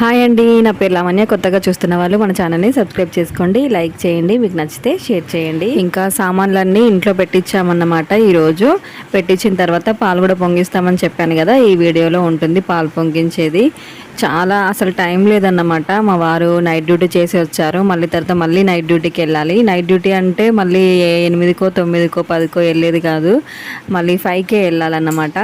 Hi అండి నా పేరు లావణ్య. కొత్తగా చూస్తున్న వాళ్ళు మన ఛానల్ని సబ్స్క్రైబ్ చేసుకోండి లైక్ చేయండి మీకు నచ్చితే షేర్ చేయండి. ఇంకా సామాన్లన్నీ ఇంట్లో పెట్టించామన్నమాట ఈరోజు. పెట్టించిన తర్వాత పాలు కూడా పొంగిస్తామని చెప్పాను కదా ఈ వీడియోలో ఉంటుంది పాలు పొంగించేది. చాలా అసలు టైం లేదన్నమాట. మా వారు నైట్ డ్యూటీ చేసి వచ్చారు. మళ్ళీ తర్వాత మళ్ళీ నైట్ డ్యూటీకి వెళ్ళాలి. నైట్ డ్యూటీ అంటే మళ్ళీ ఎనిమిదికో తొమ్మిదికో పదికో వెళ్ళేది కాదు. మళ్ళీ ఫైవ్కే వెళ్ళాలన్నమాట.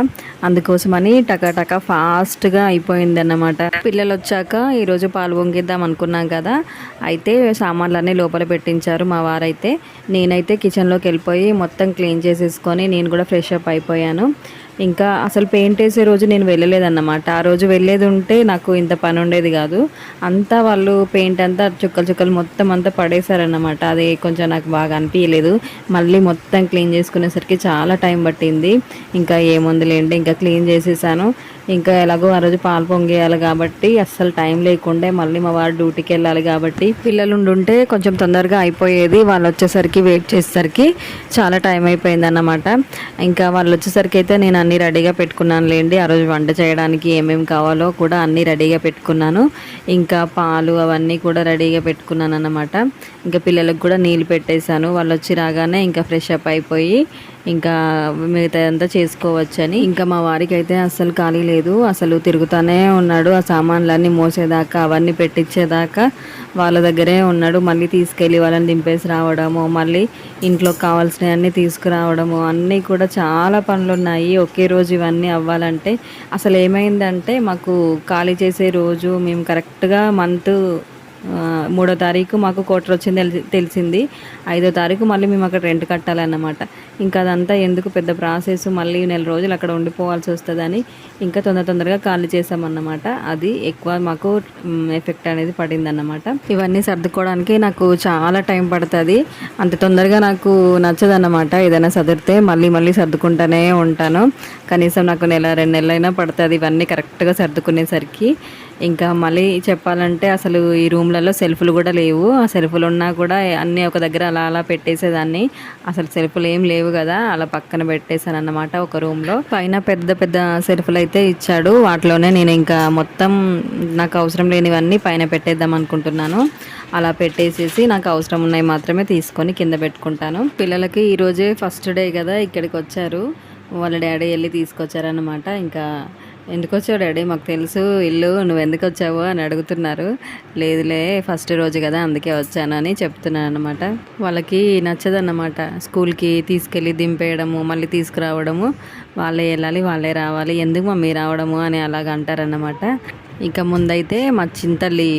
అందుకోసమని టకాటక ఫాస్ట్గా అయిపోయింది అన్నమాట పిల్లలు వచ్చాక ఈరోజు పాలు పొంగిద్దాం అనుకున్నాం కదా. అయితే సామాన్లన్నీ లోపల పెట్టించారు మా వారైతే. నేనైతే కిచెన్లోకి వెళ్ళిపోయి మొత్తం క్లీన్ చేసేసుకొని నేను కూడా ఫ్రెష్ అప్ అయిపోయాను. ఇంకా అసలు పెయింట్ వేసే రోజు నేను వెళ్ళలేదన్నమాట. ఆ రోజు వెళ్ళేది ఉంటే నాకు ఇంత పని ఉండేది కాదు. అంతా వాళ్ళు పెయింట్ అంతా చుక్కలు చుక్కలు మొత్తం అంతా పడేశారన్నమాట. అది కొంచెం నాకు బాగా అనిపించలేదు మళ్ళీ మొత్తం క్లీన్ చేసుకునేసరికి చాలా టైం పట్టింది. ఇంకా ఏముంది లేండి ఇంకా క్లీన్ చేసేసాను. ఇంకా ఎలాగో ఆ రోజు పాలు పొంగేయాలి కాబట్టి అస్సలు టైం లేకుండే మళ్ళీ మా వాడు డ్యూటీకి వెళ్ళాలి కాబట్టి పిల్లలు ఉండుంటే కొంచెం తొందరగా అయిపోయేది. వాళ్ళు వచ్చేసరికి వెయిట్ చేసేసరికి చాలా టైం అయిపోయింది అన్నమాట ఇంకా వాళ్ళు వచ్చేసరికి అయితే నేను అన్నీ రెడీగా పెట్టుకున్నాను లేండి ఆ రోజు వంట చేయడానికి ఏమేమి కావాలో కూడా అన్నీ రెడీగా పెట్టుకున్నాను. ఇంకా పాలు అవన్నీ కూడా రెడీగా పెట్టుకున్నాను అన్నమాట ఇంకా పిల్లలకు కూడా నీళ్ళు పెట్టేశాను. వాళ్ళు వచ్చి రాగానే ఇంకా ఫ్రెష్ అప్ అయిపోయి ఇంకా మిగతా అంతా చేసుకోవచ్చని. ఇంకా మా వారికి అయితే అస్సలు ఖాళీ లేదు. అసలు తిరుగుతూనే ఉన్నాడు. ఆ సామాన్లన్నీ మోసేదాకా అవన్నీ పెట్టించేదాకా వాళ్ళ దగ్గరే ఉన్నాడు. మళ్ళీ తీసుకెళ్ళి వాళ్ళని దింపేసి రావడము మళ్ళీ ఇంట్లో కావాల్సినవన్నీ తీసుకురావడము అన్నీ కూడా చాలా పనులు ఉన్నాయి ఒకే రోజు ఇవన్నీ అవ్వాలంటే అసలు ఏమైందంటే మాకు ఖాళీ చేసే రోజు మేము కరెక్ట్గా మంత్ మూడో తారీఖు మాకు కోటర్ వచ్చింది తెలిసింది. ఐదో తారీఖు మళ్ళీ మేము అక్కడ రెంట్ కట్టాలన్నమాట. ఇంకా అదంతా ఎందుకు పెద్ద ప్రాసెస్? మళ్ళీ నెల రోజులు అక్కడ ఉండిపోవాల్సి వస్తుందని ఇంకా తొందర తొందరగా ఖాళీ చేసామన్నమాట అది ఎక్కువ మాకు ఎఫెక్ట్ అనేది పడిందన్నమాట. ఇవన్నీ సర్దుకోవడానికి నాకు చాలా టైం పడుతుంది. అంత తొందరగా నాకు నచ్చదన్నమాట. ఏదైనా సదిరితే మళ్ళీ మళ్ళీ సర్దుకుంటూనే ఉంటాను. కనీసం నాకు నెల రెండు నెలలైనా పడుతుంది ఇవన్నీ కరెక్ట్గా సర్దుకునేసరికి. ఇంకా మళ్ళీ చెప్పాలంటే అసలు ఈ రూమ్లలో సెల్ఫ్లు కూడా లేవు. ఆ సెల్ఫ్లు ఉన్నా కూడా అన్నీ ఒక దగ్గర అలా అలా పెట్టేసేదాన్ని. అసలు సెల్ఫ్లు ఏం లేవు. కదా అలా పక్కన పెట్టేశాను అన్నమాట ఒక రూమ్లో పైన పెద్ద పెద్ద సెల్ఫ్లు అయితే ఇచ్చాడు. వాటిలోనే నేను ఇంకా మొత్తం నాకు అవసరం లేనివన్నీ పైన పెట్టేద్దాం అనుకుంటున్నాను. అలా పెట్టేసేసి నాకు అవసరం ఉన్నాయి మాత్రమే తీసుకొని కింద పెట్టుకుంటాను. పిల్లలకి ఈరోజే ఫస్ట్ డే కదా ఇక్కడికి వచ్చారు. వాళ్ళ డాడీ వెళ్ళి తీసుకొచ్చారనమాట ఇంకా ఎందుకు వచ్చావు డాడీ? మాకు తెలుసు. ఇల్లు నువ్వు ఎందుకు వచ్చావు అని అడుగుతున్నారు. లేదులే ఫస్ట్ రోజు కదా అందుకే వచ్చాను అని చెప్తున్నాను అనమాట వాళ్ళకి నచ్చదన్నమాట. స్కూల్కి తీసుకెళ్ళి దింపేయడము మళ్ళీ తీసుకురావడము. వాళ్ళే వెళ్ళాలి వాళ్ళే రావాలి. ఎందుకు మమ్మీ రావడము అని అలాగ అంటారన్నమాట. ఇంకా ముందైతే మా చింతల్లి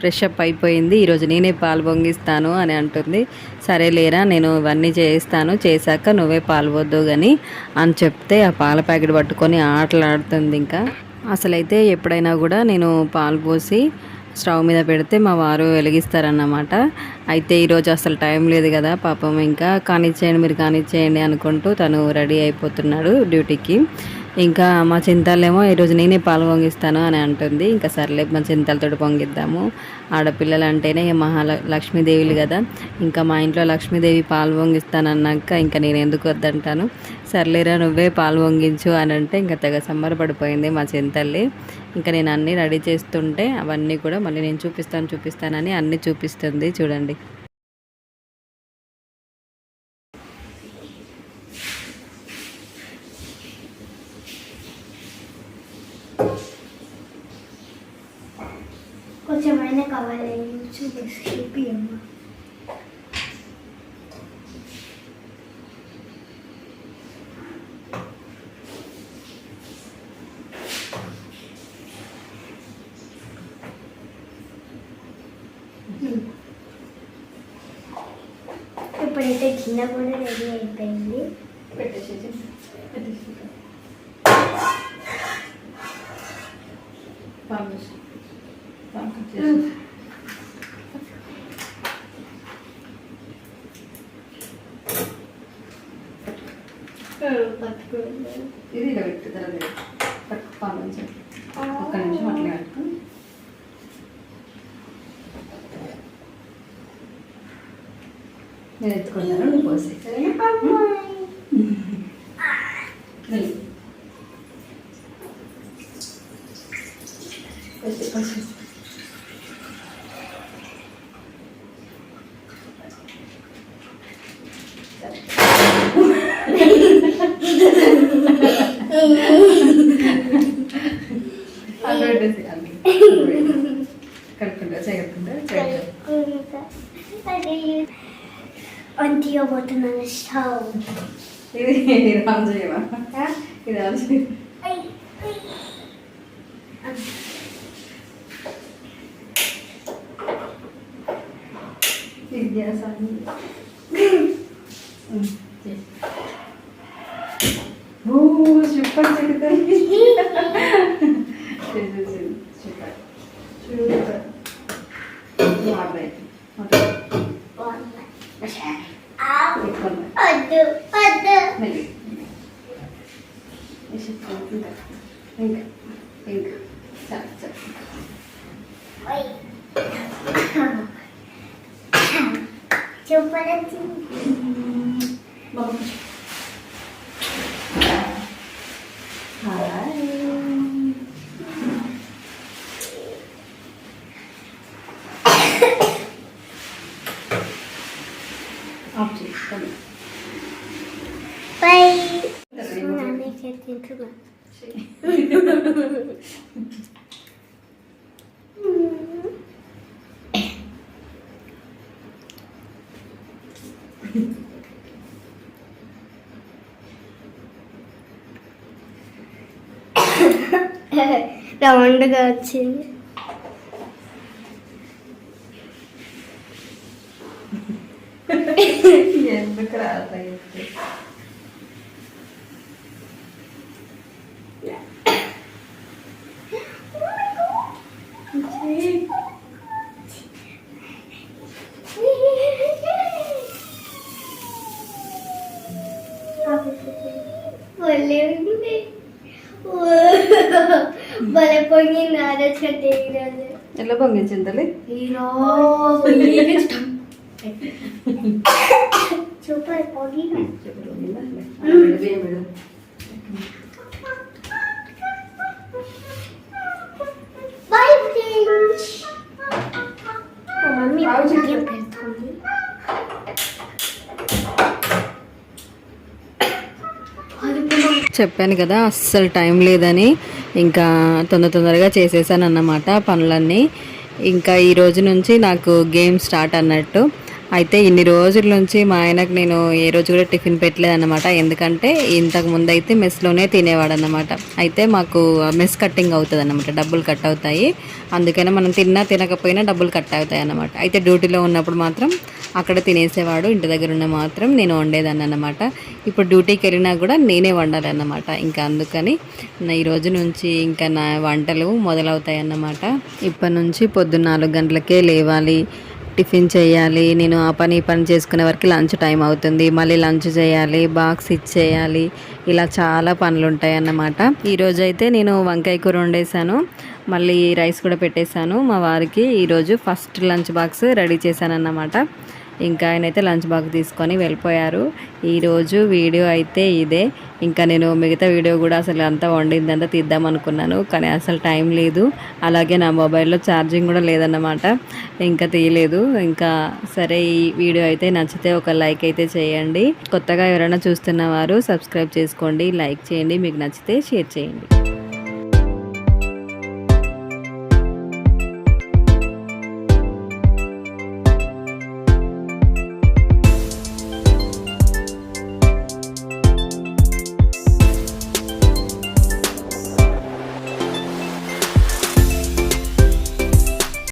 ఫ్రెష్ అప్ అయిపోయింది. ఈరోజు నేనే పాలు పొంగిస్తాను అని అంటుంది. సరే లేరా నేను ఇవన్నీ చేస్తాను చేశాక నువ్వే పాలు కానీ అని చెప్తే ఆ పాల ప్యాకెట్ పట్టుకొని ఆటలాడుతుంది ఇంకా. అసలైతే ఎప్పుడైనా కూడా నేను పాలు పోసి స్టవ్ మీద పెడితే మా వారు వెలిగిస్తారన్నమాట. అయితే ఈరోజు అసలు టైం లేదు కదా పాపం ఇంకా. కానిచ్చేయండి మీరు కానిచ్చేయండి అనుకుంటూ తను రెడీ అయిపోతున్నాడు డ్యూటీకి. ఇంకా మా చింతాలేమో ఈరోజు నేనే పాలు పొంగిస్తాను అని అంటుంది. ఇంకా సర్లే మా చింతలతో పొంగిద్దాము. ఆడపిల్లలు అంటేనే మహాల లక్ష్మీదేవులు కదా. ఇంకా మా ఇంట్లో లక్ష్మీదేవి పాలు పొంగిస్తాను అన్నాక ఇంకా నేను ఎందుకు వద్దంటాను? సర్లేరా నువ్వే పాలు పొంగించు అని అంటే ఇంకా తెగ సంబరపడిపోయింది మా చింతల్లి. ఇంకా నేను అన్నీ రెడీ చేస్తుంటే అవన్నీ కూడా మళ్ళీ నేను చూపిస్తాను చూపిస్తానని అన్నీ చూపిస్తుంది. చూడండి కొంచెమైనా కావాలి చూపిస్తే చూపియమ్మా ఇప్పుడైతే చిన్న కూడా రెడీ అయిపోయింది. పట్టుకుంది ఇది ఇలా పెట్టు తర్వాత పట్టు పాలు ఒక్క నిమిషం అట్లా పెట్టుకో నేను ఎత్తుకున్నాను నువ్వు పోసి వెళ్ళు. కొంచెం కడుక్కుంటా చేయకుండా కలుపుకుంటా. అది అంటియబోతున్నాను స్టవ్ ఇది రామ్ చేయవా ఇది రామ్ చేయ విద్యాసాన్ని వద్దు వద్దు ఇంకా ఇంకా ఇంకా చాలు చాలు చూపలేదు బాబు హాయ్ ఆఫ్ చేసుకోండి బై నాన్న తింటున్నా రౌండ్గా వచ్చింది ఈరోజు ఎలా పొంగించింది సూపర్ పొంగింది బియ్యం బై ఫ్రెండ్స్. మా మమ్మీ బియ్యం పెడుతుంది చెప్పాను కదా అస్సలు టైం లేదని. ఇంకా తొందర తొందరగా చేసేసాను అన్నమాట పనులన్నీ. ఇంకా ఈ రోజు నుంచి నాకు గేమ్ స్టార్ట్ అన్నట్టు. అయితే ఇన్ని రోజుల నుంచి మా ఆయనకు నేను ఏ రోజు కూడా టిఫిన్ పెట్టలేదన్నమాట. ఎందుకంటే ఇంతకు ముందు అయితే మెస్లోనే తినేవాడు అనమాట అయితే మాకు మెస్ కట్టింగ్ అవుతుంది అనమాట డబ్బులు కట్ అవుతాయి. అందుకనే మనం తిన్నా తినకపోయినా డబ్బులు కట్ అవుతాయి అన్నమాట అయితే డ్యూటీలో ఉన్నప్పుడు మాత్రం అక్కడ తినేసేవాడు. ఇంటి దగ్గర ఉన్న మాత్రం నేను వండేదాన్ని అన్నమాట ఇప్పుడు డ్యూటీకి వెళ్ళినా కూడా నేనే వండాలన్నమాట. ఇంకా అందుకని నా ఈ రోజు నుంచి ఇంకా నా వంటలు మొదలవుతాయి అన్నమాట ఇప్పటి నుంచి పొద్దున్న నాలుగు గంటలకే లేవాలి. టిఫిన్ చేయాలి నేను ఆ పని పని చేసుకునే వరకు లంచ్ టైం అవుతుంది. మళ్ళీ లంచ్ చేయాలి బాక్స్ ఇచ్చేయాలి ఇలా చాలా పనులు ఉంటాయి అన్నమాట ఈరోజు అయితే నేను వంకాయ కూర వండేసాను మళ్ళీ రైస్ కూడా పెట్టేశాను. మా వారికి ఈరోజు ఫస్ట్ లంచ్ బాక్స్ రెడీ చేశాను అన్నమాట ఇంకా ఆయన అయితే లంచ్ బాక్స్ తీసుకొని వెళ్ళిపోయారు. ఈరోజు వీడియో అయితే ఇదే. ఇంకా నేను మిగతా వీడియో కూడా అసలు అంతా వండిందంతా తీద్దాం అనుకున్నాను కానీ అసలు టైం లేదు. అలాగే నా మొబైల్లో ఛార్జింగ్ కూడా లేదన్నమాట. ఇంకా తీయలేదు. ఇంకా సరే ఈ వీడియో అయితే నచ్చితే ఒక లైక్ అయితే చేయండి. కొత్తగా ఎవరైనా చూస్తున్న వారు సబ్స్క్రైబ్ చేసుకోండి లైక్ చేయండి. మీకు నచ్చితే షేర్ చేయండి.